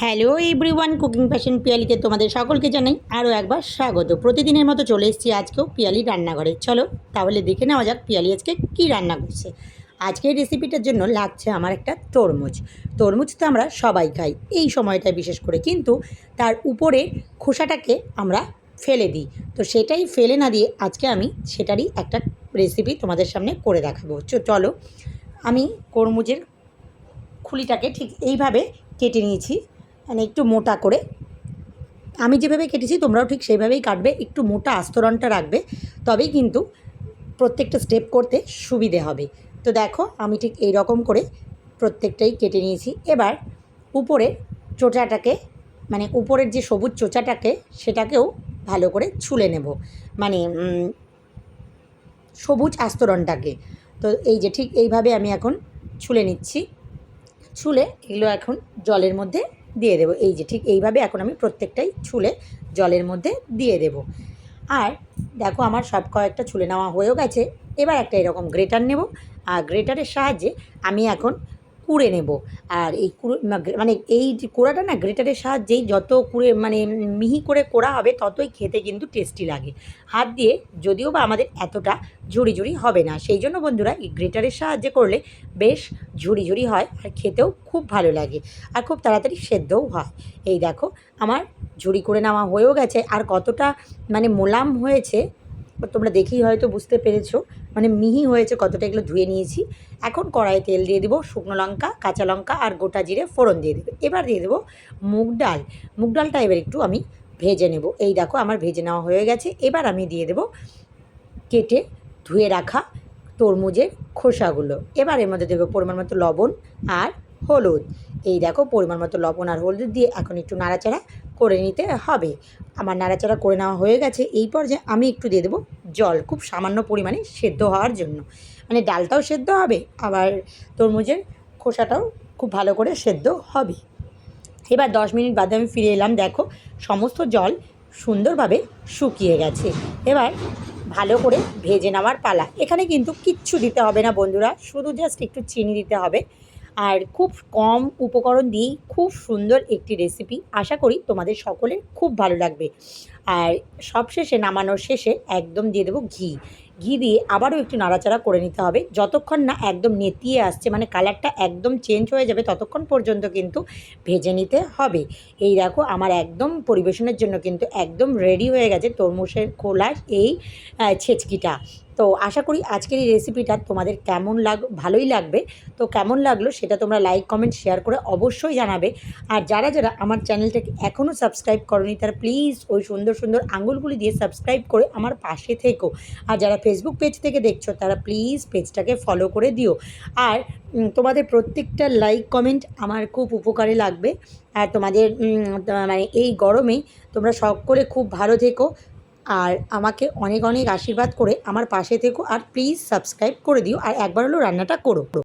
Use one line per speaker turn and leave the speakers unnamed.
Hello everyone cooking passion পিয়ালিতে তোমাদের সকলকে জানাই আরও একবার স্বাগত। প্রতিদিনের মতো চলে এসেছি আজকেও পিয়ালি রান্নাঘরে। চলো তাহলে দেখে নেওয়া যাক পিয়ালি আজকে কী রান্না করছে। আজকের রেসিপিটার জন্য লাগছে আমার একটা তরমুজ। তরমুজ তো আমরা সবাই খাই, এই সময়টায় বিশেষ করে। কিন্তু তার উপরে খোসাটাকে আমরা ফেলে দিই। তো সেটাই ফেলে না দিয়ে আজকে আমি সেটারই একটা রেসিপি তোমাদের সামনে করে দেখাবো। চলো আমি তরমুজের খুলিটাকে ঠিক এইভাবে কেটে নিয়েছি। মানে একটু মোটা করে। আমি যেভাবে কেটেছি, তোমরাও ঠিক সেইভাবেই কাটবে। একটু মোটা আস্তরণটা রাখবে, তবেই কিন্তু প্রত্যেকটা স্টেপ করতে সুবিধে হবে। তো দেখো, আমি ঠিক এই রকম করে প্রত্যেকটাই কেটে নিয়েছি। এবার উপরে চোচাটাকে মানে উপরের যে সবুজ চোচাটাকে, সেটাকেও ভালো করে ছুলে নেব। মানে সবুজ আস্তরণটাকে। তো এই যে ঠিক এইভাবে আমি এখন ছুলে নিচ্ছি। ছুলে এগুলো এখন জলের মধ্যে দিয়ে দেবো। এই যে ঠিক এইভাবে এখন আমি প্রত্যেকটাই ছুলে জলের মধ্যে দিয়ে দেব। আর দেখো আমার সব কয়েকটা ছুলে নেওয়া হয়েও গেছে। এবার একটা এরকম গ্রেটার নেব। আর গ্রেটারের সাহায্যে আমি এখন কুড়ে নেব। আর এই কুড়ে মানে এই কোড়াটা না গ্রেটারের সাহায্যেই যত কুড়ে মানে মিহি করে কোড়া হবে ততই খেতে কিন্তু টেস্টি লাগে। হাত দিয়ে যদিও বা আমাদের এতটা ঝুড়ি ঝুড়ি হবে না, সেই জন্য বন্ধুরা এই গ্রেটারের সাহায্যে করলে বেশ ঝুড়ি ঝুড়ি হয় আর খেতেও খুব ভালো লাগে আর খুব তাড়াতাড়ি সেদ্ধও হয়। এই দেখো, আমার ঝুড়ি করে নেওয়া হয়েও গেছে। আর কতটা মানে মোলাম হয়েছে তোমরা দেখেই হয়তো বুঝতে পেরেছ মানে মিহি হয়েছে কতটা, এগুলো ধুয়ে নিয়েছি। এখন কড়াইয়ে তেল দিয়ে দেবো শুকনো লঙ্কা, কাঁচা লঙ্কা আর গোটা জিরে ফোড়ন দিয়ে দেবো। এবার দিয়ে দেবো মুগ ডাল। মুগ ডালটা এবার একটু আমি ভেজে নেব। এই দেখো আমার ভেজে নেওয়া হয়ে গেছে। এবার আমি দিয়ে দেবো কেটে ধুয়ে রাখা তরমুজের খোসাগুলো। এবার এর মধ্যে দেবো পরিমাণ মতো লবণ আর হলুদ। এই দেখো পরিমাণ মতো লবণ আর হলুদ দিয়ে এখন একটু নাড়াচাড়া করে নিতে হবে। আমার নাড়াচাড়া করে নেওয়া হয়ে গেছে। এই পর্যায়ে আমি একটু দিয়ে দেবো জল খুব সামান্য পরিমাণে সেদ্ধ হওয়ার জন্য। মানে ডালটাও সেদ্ধ হবে, আবার তরমুজের খোসাটাও খুব ভালো করে সেদ্ধ হবে। এবার দশ মিনিট বাদে আমি ফিরে এলাম, দেখো সমস্ত জল সুন্দরভাবে শুকিয়ে গেছে। এবার ভালো করে ভেজে নেওয়ার পালা। এখানে কিন্তু কিচ্ছু দিতে হবে না বন্ধুরা, শুধু জাস্ট একটু চিনি দিতে হবে। আর খুব কম উপকরণ দিয়েই খুব সুন্দর একটি রেসিপি আশা করি তোমাদের সকলের খুব ভালো লাগবে। আর সবশেষে নামানোর শেষে একদম দিয়ে দেবো ঘি। ঘি দিয়ে আবারও একটু নাড়াচাড়া করে নিতে হবে। যতক্ষণ না একদম নেতিয়ে আসছে মানে কালারটা একদম চেঞ্জ হয়ে যাবে, ততক্ষণ পর্যন্ত কিন্তু ভেজে নিতে হবে। এই দেখো, আমার একদম পরিবেশনের জন্য কিন্তু একদম রেডি হয়ে গেছে তরমুজের খোলার এই ছেচকিটা। তো আশা করি আজকের এই রেসিপিটা তোমাদের কেমন লাগ, ভালোই লাগবে। তো কেমন লাগল সেটা তোমরা লাইক কমেন্ট শেয়ার করে অবশ্যই জানাবে। আর যারা যারা আমার চ্যানেলটাকে এখনও সাবস্ক্রাইব করনি, তারা প্লিজ ওই সুন্দর সুন্দর আঙুলগুলি দিয়ে সাবস্ক্রাইব করে আমার পাশে থেকো। আর যারা ফেসবুক পেজ থেকে দেখছ, তারা প্লিজ পেজটাকে ফলো করে দিও। আর তোমাদের প্রত্যেকটা লাইক কমেন্ট আমার খুব উপকারে লাগবে। আর তোমাদের মানে এই গরমে তোমরা সকলে খুব ভালো থেকো। আর আমাকে অনেক অনেক আশীর্বাদ করে আমার পাশে থেকো আর প্লিজ সাবস্ক্রাইব করে দিও আর একবার হলো রান্নাটা করো।